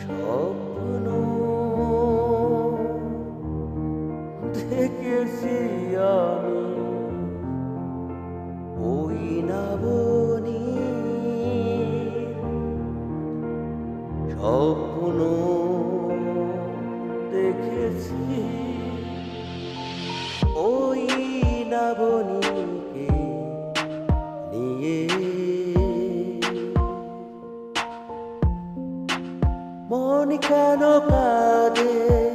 স্বপ্ন দেখেছি আমি ওই নবনী স্বপ্ন। মন কেন কাঁদে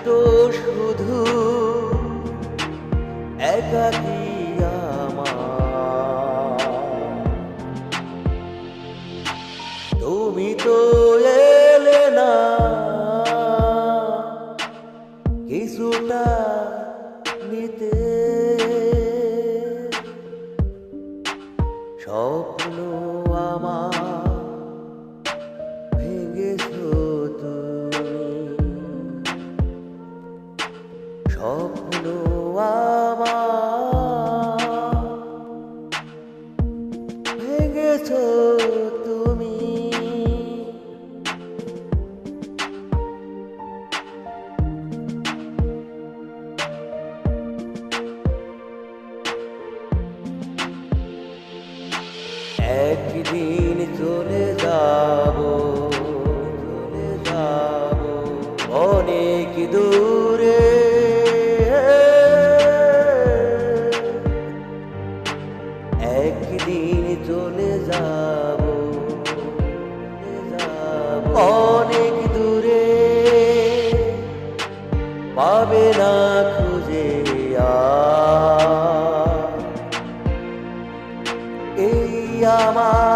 কষ্ট শুধু একাকি তুমি তো এলে না কিছুটা নিতে। স্বপ্ন আমার তুমি। একদিন চলে যাব চলে যাব অনেক দূরে। অনেক দূরে পাবে না খুঁজে এই আমার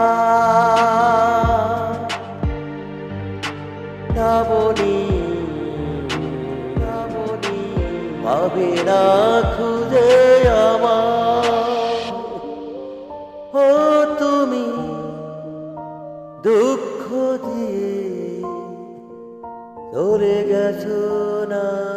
পাবে না খুঁজে আমার। ও তুমি দুঃখ দিয়ে চলে গেছো না?